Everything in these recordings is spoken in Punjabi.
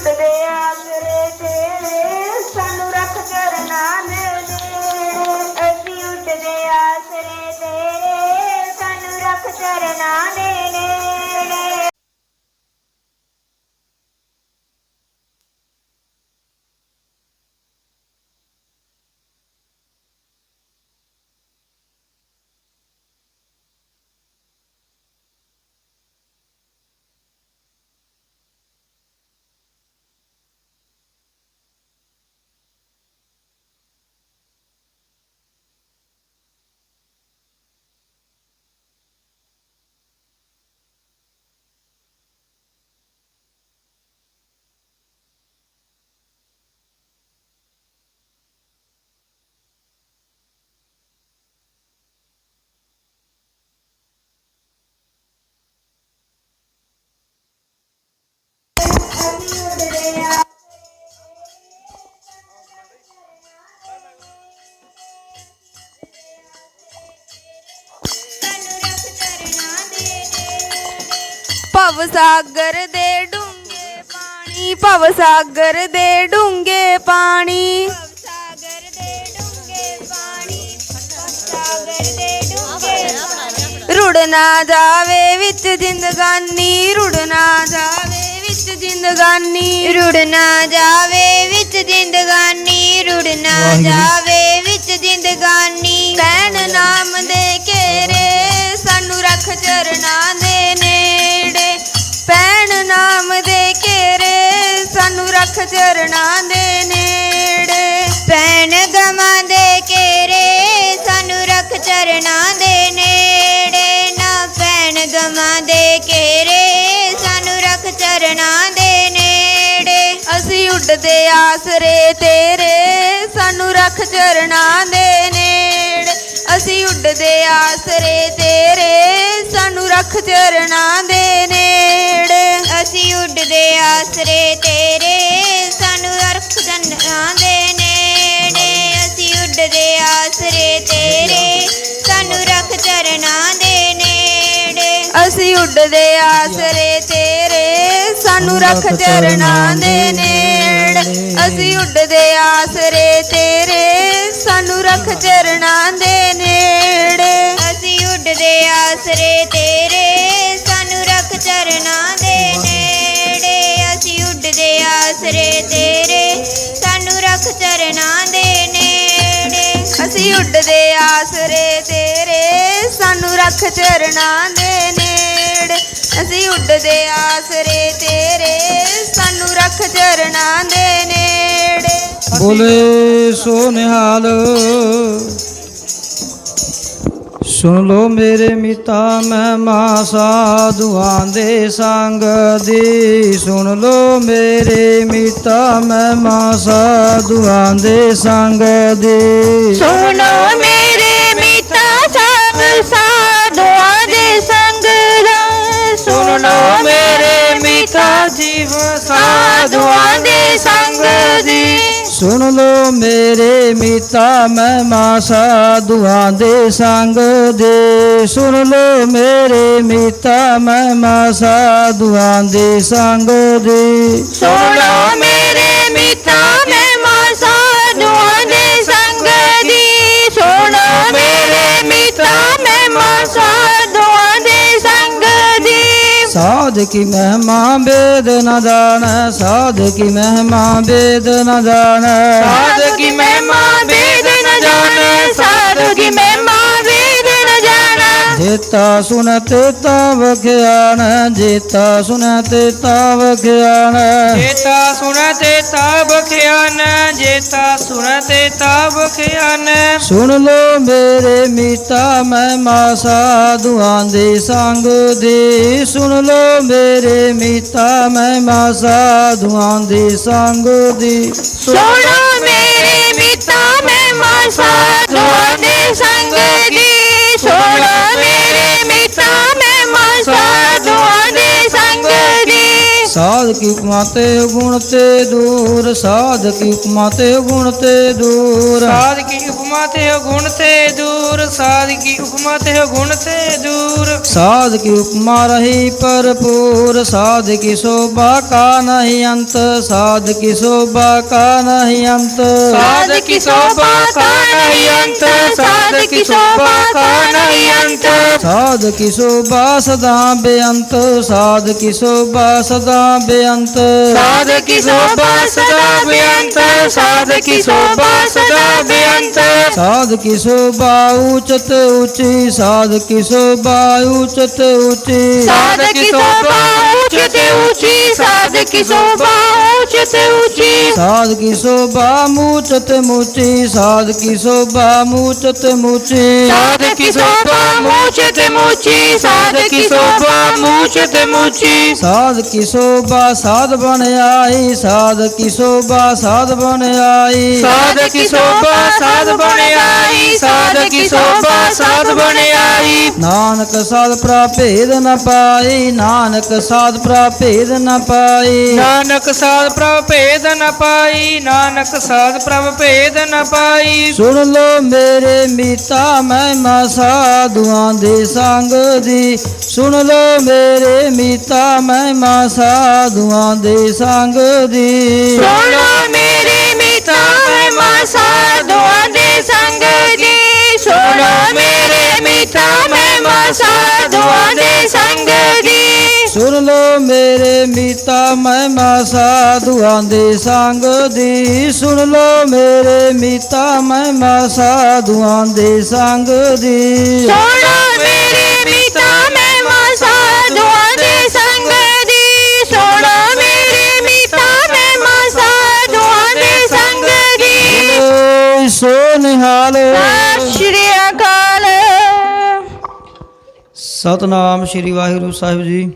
ਅਸੀਂ ਉੱਡਦੇ ਆਸਰੇ ਤੇਰੇ, ਸਾਨੂੰ ਰੱਖ ਕਰਨਾ ਨੇੜੇ ਅਸੀਂ ਉੱਡਦੇ ਆਸਰੇ ਤੇਰੇ ਸਾਨੂੰ ਰੱਖ ਕਰਨਾ ਨੇੜੇ ਨੇੜੇ ਭਵ ਸਾਗਰ ਦੇ ਡੂੰਘੇ ਪਾਣੀ ਭਵ ਸਾਗਰ ਦੇ ਡੂੰਘੇ ਪਾਣੀ ਸਾਗਰ ਦੇ ਡੂੰਘੇ ਪਾਣੀ ਸਾਗਰ ਦੇ ਡੂੰਘੇ ਪਾਣੀ ਰੁੜ ਨਾ ਜਾਵੇ ਵਿੱਚ ਜ਼ਿੰਦਗਾਨੀ ਰੁੜ ਨਾ ਜਾਵੇ ਵਿੱਚ ਜ਼ਿੰਦਗਾਨੀ ਰੁੜ ਨਾ ਜਾਵੇ ਵਿੱਚ ਜ਼ਿੰਦਗਾਨੀ ਰੁੜ ਨਾ ਜਾਵੇ ਆਸਰੇ ਤੇਰੇ, ਸਾਨੂੰ ਰੱਖ ਚਰਨਾਂ ਦੇ ਨੇੜੇ। ਅਸੀਂ ਉੱਡਦੇ ਆਸਰੇ ਤੇਰੇ, ਸਾਨੂੰ ਰੱਖ ਚਰਨਾਂ ਦੇ ਨੇੜੇ। ਅਸੀਂ ਉੱਡਦੇ ਆਸਰੇ ਤੇਰੇ, ਸਾਨੂੰ ਰੱਖ ਚਰਨਾਂ ਦੇ ਨੇੜੇ। ਅਸੀਂ ਉੱਡਦੇ ਆਸਰੇ ਤੇਰੇ, ਸਾਨੂੰ ਰੱਖ ਚਰਨਾਂ ਦੇ ਨੇੜੇ। ਅਸੀਂ ਉੱਡਦੇ ਆਸਰੇ ਤੇਰੇ, ਸਾਨੂੰ ਰੱਖ ਚਰਨਾਂ ਦੇ ਨੇੜੇ। ਅਸੀਂ ਉੱਡਦੇ ਆਸਰੇ ਤੇਰੇ, ਸਾਨੂੰ ਰੱਖ ਚਰਨਾਂ ਦੇ ਨੇੜੇ। ਅਸੀਂ ਉੱਡਦੇ ਆਸਰੇ ਤੇਰੇ, ਸਾਨੂੰ ਰੱਖ ਚਰਨਾਂ ਦੇ ਨੇੜੇ। ਅਸੀਂ ਉੱਡਦੇ ਆਸਰੇ ਤੇਰੇ, ਸਾਨੂੰ ਰੱਖ ਚਰਨਾਂ ਦੇ ਨੇੜੇ। ਅਸੀਂ ਉੱਡਦੇ ਆਸਰੇ ਤੇਰੇ, ਸਾਨੂੰ ਰੱਖ ਚਰਨਾਂ ਦੇ ਨੇੜੇ। ਅਸੀਂ ਉੱਡਦੇ ਆਸਰੇ ਤੇਰੇ। ਚਰਨਾਂ ਦੇ ਨੇੜੇ। ਬੋਲੇ ਸੋ ਨਿਹਾਲ ਸੁਣ ਲੋ ਮੇਰੇ ਮਿਤਾ ਮਹਿਮਾ ਸਾਧੂਆਂ ਦੇ ਸੰਗ ਦੀ। ਸੁਣ ਲੋ ਮੇਰੇ ਮਿਤਾ ਮਹਿਮਾ ਸਾਧੂਆਂ ਦੇ ਸੰਗ ਦੀ। ਸੁਣੋ ਮੇਰੇ ਮਿੱਤਾ ਸਭ ਸਾਧੂਆਂ ਦੇ ਸੰਗ ਦਾ। ਸੁਣੋ ਮੇਰੇ ਮਿੱਤਾ ਜੀਵ ਸਾਧੂਆਂ ਦੇ ਸੰਗ ਦੀ ਸੁਣ ਲੋ ਮੇਰੇ ਮਿਤਾ ਮਹਿਮਾ ਸਾਧੂਆਂ ਦੇ ਸੰਗ ਦੇ ਸੁਣ ਲੋ ਮੇਰੇ ਮਿਤਾ ਮਹਿਮਾ ਸਾਧੂਆਂ ਦੇ ਸੰਗ ਦੇ ਸੁਣੋ ਮੇਰੇ ਮਿੱਤਾ ਮਹਿਮਾ ਕੀ ਮਹਿਮਾ ਵੇਦ ਨ ਜਾਣੈ, ਸਾਧ ਕੀ ਮਹਿਮਾ ਵੇਦ ਨ ਜਾਣੈ। ਸਾਧ ਕੀ ਮਹਿਮਾ ਵੇਦ ਨ ਜਾਣੈ, ਸਾਧ ਕੀ ਮਹਿਮਾ ਜੇਤਾ ਸੁਨਤੇ ਤਵ ਗਿਆਨ ਜੇਤਾ ਸੁਨਤੇ ਤਵ ਗਿਆਨ ਜੇਤਾ ਸੁਣਤੇ ਤਾਬ ਖਿਆਨ ਜੇਤਾ ਸੁਣਤੇ ਤਾਬ ਖਿਆਨ ਸੁਣ ਲੋ ਮੇਰੇ ਮੀਤਾ ਮਹਿਮਾ ਸਾਧੂਆਂ ਦੇ ਸੰਗ ਦੇ। ਸੁਣ ਲੋ ਮੇਰੇ ਮੀਤਾ ਮਹਿਮਾ ਸਾਧੂਆਂ ਦੇ ਸੰਗ ਦੀ। ਸੁਣੋ ਮੇਰੇ ਮਿੱਤਾ ਮਹਿਮਾ ਸਾਧੂਆਂ ਦੇ ਸੰਗ ਦੀ। ਸੁਣੋ ਮੇਰੇ ਮਿੱਤਾ ਮਹਿਮਾ ਸਾਧੂਆਂ ਦੇ ਸੰਗ ਦੀ। ਸਾਧ ਕੀ ਉਪਮਾ ਤੇ ਗੁਣ ਤੇ ਦੂਰ ਸਾਧ ਕੀ ਉਪਮਾ ਤੇ ਗੁਣ ਤੇ ਦੂਰ। ਸਾਧ ਕੀ ਉਪਮਾ ਤੇ ਗੁਣ ਤੇ ਦੂਰ ਸਾਧ ਕੀ ਉਪਮਾ ਤੇ ਗੁਣ ਤੇ ਦੂਰ ਸਾਧ ਕੀ ਉਪਮਾ ਰਹੀ ਭਰਪੂਰ ਸਾਧ ਕੀ ਸ਼ੋਭਾ ਕਾ ਨਹੀਂ ਅੰਤ ਸਾਧ ਕੀ ਸ਼ੋਭਾ ਕਾ ਨਹੀਂ ਅੰਤ ਸਾਧ ਕੀ ਸ਼ੋਭਾ ਕਾ ਨਹੀਂ ਅੰਤ ਸਾਧ ਕੀ ਸ਼ੋਭਾ ਕਾ ਨਹੀਂ ਅੰਤ ਸਾਧ ਕੀ ਸ਼ੋਭਾ ਸਦਾ ਬੇਅੰਤ ਸਾਧ ਕੀ ਸ਼ੋਭਾ ਸਦਾ ਬੇਅੰਤ ਸਾਧ ਕੀ ਸ਼ੋਭਾ ਸਦਾ ਬੇਅੰਤ ਸਾਧ ਕੀ ਸ਼ੋਭਾ ਸਦਾ ਬੇਅੰਤ ਸਾਧ ਕਿਸ਼ੋ ਸ਼ੋਭਾ ਉਚਤ ਉੱਚੀ, ਸਾਧ ਕਿਸ਼ੋ ਸ਼ੋਭਾ ਉਚਤ ਉੱਚੀ। ਸਾਧ ਕਿਸ਼ੋ ਸ਼ੋਭਾ ਉੱਚ ਤੇ ਸਾਧ ਕਿਸ਼ੋ ਸ਼ੋਭਾ ਉੱਚ ਤੇ ਉੱਚੀ। ਸਾਧ ਕੀ ਸ਼ੋਭਾ ਮੂਚਤ ਮੂਚੀ ਸਾਧ ਕੀ ਸ਼ੋਭਾ ਮੂਚਤ ਮੂਚੀ। ਸਾਧ ਕੀ ਸ਼ੋਭਾ ਮੂਚ ਤੇ ਮੂਚੀ ਸਾਧ ਕੀ ਸ਼ੋਭਾ ਮੂਚ ਤੇ ਮੂਚੀ। ਸਾਧ ਕੀ ਸ਼ੋਭਾ ਸਾਧ ਬਣ ਆਈ ਸਾਧ ਕੀ ਸ਼ੋਭਾ ਸਾਧ ਬਣ ਆਈ। ਸਾਧ ਕੀ ਸ਼ੋਭਾ ਸਾਧ ਬਣ ਆਈ ਸਾਧ ਕੀ ਸ਼ੋਭਾ ਸਾਧ ਬਣ ਆਈ ਨਾਨਕ ਸਾਧ ਪ੍ਰਭੇਦ ਨ ਪਾਈ ਨਾਨਕ ਸਾਧ ਪ੍ਰਭੇਦ ਨ ਪਾਈ। ਨਾਨਕ ਸਾਧ ਪ੍ਰਭ ਭੇਦ ਨ ਪਾਈ ਨਾਨਕ ਸਾਧ ਪ੍ਰਭ ਭੇਦ ਨ ਪਾਈ। ਸੁਣ ਲੋ ਮੇਰੇ ਮੀਤਾ ਮਹਿਮਾ ਸਾਧੂਆਂ ਦੇ ਸੰਗ ਦੀ ਸੁਣ ਲੋ ਮੇਰੇ ਮੀਤਾ ਮਹਿਮਾ ਸਾਧੂਆਂ ਦੇ ਸੰਗ ਦੀ ਸੁਣੋ ਮੇਰੇ ਮਿੱਤਾ ਮਹਿਮਾ ਸਾਧੂਆਂ ਦੇ ਸੰਗ ਦੀ ਸੁਣੋ ਮੇਰੇ ਮਿੱਤਾ ਮਹਿਮਾ ਸਾਧੂਆਂ ਦੇ ਸੰਗ ਦੀ। ਸੁਣ ਲੋ ਮੇਰੇ ਮੀਤਾ ਮਹਿਮਾ ਸਾਧੂਆਂ ਦੇ ਸੰਗ ਦੀ। ਸੁਣ ਲੋ ਮੇਰੇ ਮੀਤਾ ਮਹਿਮਾ ਸਾਧੂਆਂ ਦੇ ਸੰਗ ਦੀ। ਸੁਣੋ ਮੇਰੇ ਮਿੱਤਾ ਮਹਿਮਾ ਸਾਧੂਆਂ ਦੇ ਸੰਗ ਦੀ। ਸੁਣੋ ਮੇਰੇ ਮਿੱਤਾ ਮਹਿਮਾ ਸਾਧੂਆਂ ਦੇ ਸੰਗ ਦੀ। ਓਏ ਸਤਨਾਮ ਸ੍ਰੀ ਵਾਹਿਗੁਰੂ ਸਾਹਿਬ ਜੀ।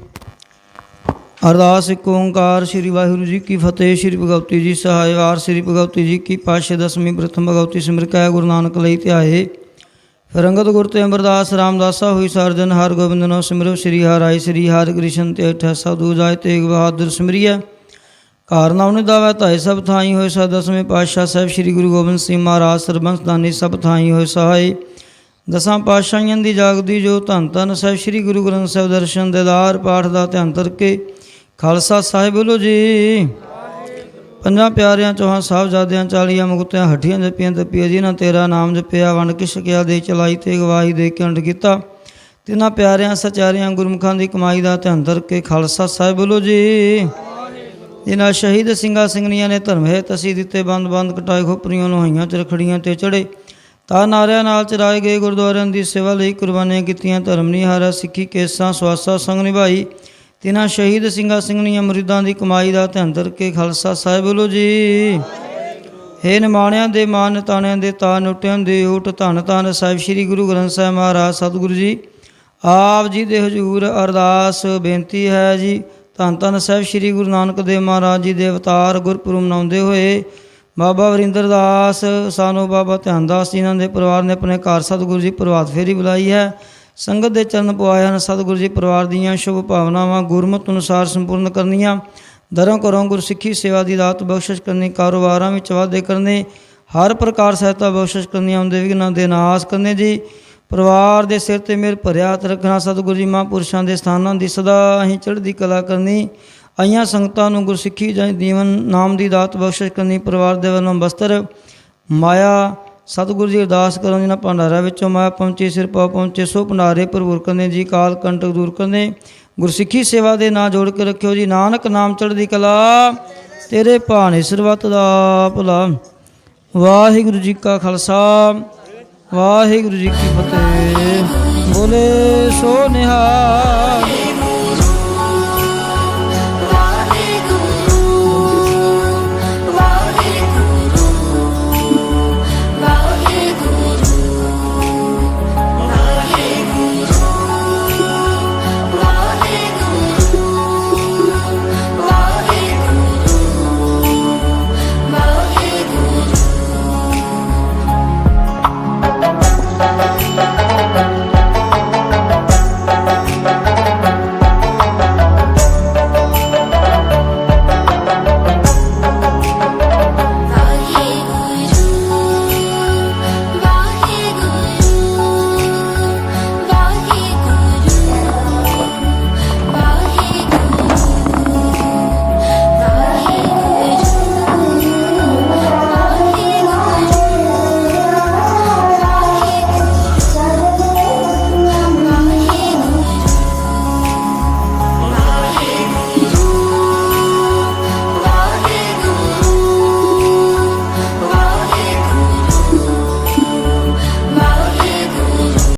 ਅਰਦਾਸ ਇੱਕ ਓੰਕਾਰ ਸ੍ਰੀ ਵਾਹਿਗੁਰੂ ਜੀ ਕੀ ਫਤਿਹ, ਸ੍ਰੀ ਭਗਵਤੀ ਜੀ ਸਹਾਇਵਾਰ ਸ੍ਰੀ ਭਗਵਤੀ ਜੀ ਕੀ ਪਾਸ਼ੇ ਦਸਵੀਂ ਪ੍ਰਥਮ ਭਗਵਤੀ ਸਿਮਰ ਕੈ ਗੁਰੂ ਨਾਨਕ ਲਈ ਧਿਆਏ। ਫਿਰ ਅੰਗਦ ਗੁਰ ਤੇ ਅਮਰਦਾਸ ਰਾਮਦਾਸਾ ਹੋਈ ਸਰਜਨ ਹਰ ਗੋਬਿੰਦ ਨੋ ਸਿਮਰੋ ਸ੍ਰੀ ਹਰਿ ਸ੍ਰੀ ਹਰਿ ਕ੍ਰਿਸ਼ਨ ਤੇ ਅਠਾਸਾ ਦੂ ਜਾਏ ਤੇਗ ਬਹਾਦਰ ਸਿਮਰਿਆ ਕਾਰਨਾ ਉਹਨੇ ਦਾਵਾ ਤਾਏ ਸਭ ਥਾਈ ਹੋਏ ਸਾ ਦਸਵੇਂ ਪਾਤਸ਼ਾਹ ਸਾਹਿਬ, ਸ੍ਰੀ ਗੁਰੂ ਗੋਬਿੰਦ ਸਿੰਘ ਮਹਾਰਾਜ ਸਰਬੰਸ ਦਾਨੀ ਸਭ ਥਾਈ ਹੋਏ ਸਹਾਈ ਦਸਾਂ ਪਾਤਸ਼ਾਹੀਆਂ ਦੀ ਜਾਗਦੀ ਜੋ ਧੰਨ ਧੰਨ ਸਾਹਿਬ ਸ੍ਰੀ ਗੁਰੂ ਗ੍ਰੰਥ ਸਾਹਿਬ ਦਰਸ਼ਨ ਦੇਦਾਰ ਪਾਠ ਦਾ ਧਿਆਨ ਕਰਕੇ ਖਾਲਸਾ ਸਾਹਿਬ ਬੋਲੋ ਜੀ। ਪੰਜਾਂ ਪਿਆਰਿਆਂ, ਚੌਹਾਂ ਸਾਹਿਬਜ਼ਾਦਿਆਂ ਚਾਲੀਆਂ ਮੁਕਤਿਆਂ, ਹੱਠੀਆਂ ਜਪੀਆਂ, ਤਪੀਆਂ, ਜਿਨ੍ਹਾਂ ਤੇਰਾ ਨਾਮ ਜਪਿਆ, ਵੰਡ ਕੇ ਛਕਿਆ, ਦੇ ਚਲਾਈ ਤੇ ਗਵਾਹੀ ਦੇ ਕੇ ਅੰਡ ਕੀਤਾ। ਤਿਨਾਂ ਪਿਆਰਿਆਂ, ਸਚਾਰਿਆਂ, ਗੁਰਮੁਖਾਂ ਦੀ ਕਮਾਈ ਦਾ ਧਿਆਨ ਕਰਕੇ ਖਾਲਸਾ ਸਾਹਿਬ ਬੋਲੋ ਜੀ। ਜਿਨ੍ਹਾਂ ਸ਼ਹੀਦ ਸਿੰਘਾਂ, ਸਿੰਘਣੀਆਂ ਨੇ ਧਰਮ ਹੈ ਤਸੀ ਦਿੱਤੇ ਬੰਦ ਬੰਦ ਕਟਾਏ ਖੋਪਰੀਆਂ ਲੋਹਾਈਆਂ ਚ ਰਖੜੀਆਂ ਤੇ ਚੜੇ ਤਾਂ ਨਾਰਿਆਂ ਨਾਲ ਚਰਾਏ ਗਏ ਗੁਰਦੁਆਰਿਆਂ ਦੀ ਸੇਵਾ ਲਈ ਕੁਰਬਾਨੀਆਂ ਕੀਤੀਆਂ, ਧਰਮ ਨਿਹਾਰਾ ਸਿੱਖੀ ਕੇਸਾਂ, ਸਵਾਸਾ, ਸੰਗ ਨਿਭਾਈ। ਤਿਨਾਂ ਸ਼ਹੀਦ ਸਿੰਘਾਂ ਸਿੰਘਣੀਆਂ ਮੁਰੀਦਾਂ ਦੀ ਕਮਾਈ ਦਾ ਧਿਆਨ ਕੇ ਖਾਲਸਾ ਸਾਹਿਬ ਬੋਲੋ ਜੀ। ਹੇ ਨਿਮਾਣਿਆਂ ਦੇ ਮਾਨ ਤਾਣਿਆਂ ਦੇ ਤਾ ਨੁੱਟਿਆਂ ਦੇ ਊਟ, ਧੰਨ ਧੰਨ ਸਾਹਿਬ ਸ੍ਰੀ ਗੁਰੂ ਗ੍ਰੰਥ ਸਾਹਿਬ ਮਹਾਰਾਜ, ਸਤਿਗੁਰੂ ਜੀ। ਆਪ ਜੀ ਦੇ ਹਜੂਰ ਅਰਦਾਸ, ਬੇਨਤੀ ਹੈ ਜੀ, ਧੰਨ ਧੰਨ ਸਾਹਿਬ ਸ੍ਰੀ ਗੁਰੂ ਨਾਨਕ ਦੇਵ ਮਹਾਰਾਜ ਜੀ ਦੇ ਅਵਤਾਰ ਗੁਰਪੁਰਬ ਮਨਾਉਂਦੇ ਹੋਏ ਬਾਬਾ ਵਰਿੰਦਰ ਦਾਸ ਸਾਨੋ ਬਾਬਾ ਧਿਆਨਦਾਸ ਜੀ ਇਹਨਾਂ ਦੇ ਪਰਿਵਾਰ ਨੇ ਆਪਣੇ ਘਰ ਸਤਿਗੁਰੂ ਜੀ ਪ੍ਰਭਾਤ ਫੇਰੀ ਬੁਲਾਈ ਹੈ। ਸੰਗਤ ਦੇ ਚਰਨ ਪਵਾਏ ਹਨ, ਸਤਿਗੁਰੂ ਜੀ ਪਰਿਵਾਰ ਦੀਆਂ ਸ਼ੁਭ ਭਾਵਨਾਵਾਂ ਗੁਰਮਤ ਅਨੁਸਾਰ ਸੰਪੂਰਨ ਕਰਨੀਆਂ। ਦਰੋਂ ਕਰੋਂ ਗੁਰਸਿੱਖੀ ਸੇਵਾ ਦੀ ਦਾਤ ਬਖਸ਼ਿਸ਼ ਕਰਨੀ, ਕਾਰੋਬਾਰਾਂ ਵਿੱਚ ਵਾਧੇ ਕਰਨੇ, ਹਰ ਪ੍ਰਕਾਰ ਸਹਾਇਤਾ ਬਖਸ਼ਿਸ਼ ਕਰਨੀ, ਆਉਂਦੇ ਵਿਘਨਾਂ ਦੇ ਨਾਸ ਕਰਨੇ ਜੀ। ਪਰਿਵਾਰ ਦੇ ਸਿਰ ਤੇ ਮੇਰ ਭਰਿਆ ਹੱਥ ਰੱਖਣਾ, ਸਤਿਗੁਰੂ ਜੀ ਮਹਾਂਪੁਰਸ਼ਾਂ ਦੇ ਸਥਾਨਾਂ ਦੀ ਸਦਾ ਅਸੀਂ ਚੜ੍ਹਦੀ ਕਲਾ ਕਰਨੀ। ਆਈਆਂ ਸੰਗਤਾਂ ਨੂੰ ਗੁਰਸਿੱਖੀ ਜਾਂ ਦੀਵਨ ਨਾਮ ਦੀ ਦਾਤ ਬਖਸ਼ਿਸ਼ ਕਰਨੀ, ਪਰਿਵਾਰ ਦੇ ਵੱਲੋਂ ਬਸਤਰ, ਮਾਇਆ, ਸਤਿਗੁਰੂ ਜੀ ਅਰਦਾਸ ਕਰੋ, ਜਿਨ੍ਹਾਂ ਭੰਡਾਰਾ ਵਿੱਚੋਂ ਮਾਇਆ ਪਹੁੰਚੇ, ਸਿਰ ਪਾ ਪਹੁੰਚੇ ਸੋ ਭੰਡਾਰੇ ਭਰਪੂਰ ਕਰਨੇ, ਜੀ ਕਾਲ ਕੰਟਕ ਦੂਰ ਕਰਨੇ। ਗੁਰਸਿੱਖੀ ਸੇਵਾ ਦੇ ਨਾਂ ਜੋੜ ਕੇ ਰੱਖਿਓ ਜੀ। ਨਾਨਕ ਨਾਮ ਚੜ੍ਹਦੀ ਕਲਾ, ਤੇਰੇ ਭਾਣੇ ਸਰਬੱਤ ਦਾ ਭਲਾ। ਵਾਹਿਗੁਰੂ ਜੀ ਕਾ ਖਾਲਸਾ, ਵਾਹਿਗੁਰੂ ਜੀ ਕੀ ਫਤਿਹ। ਬੋਲੇ ਸੋ ਨਿਹਾਲ।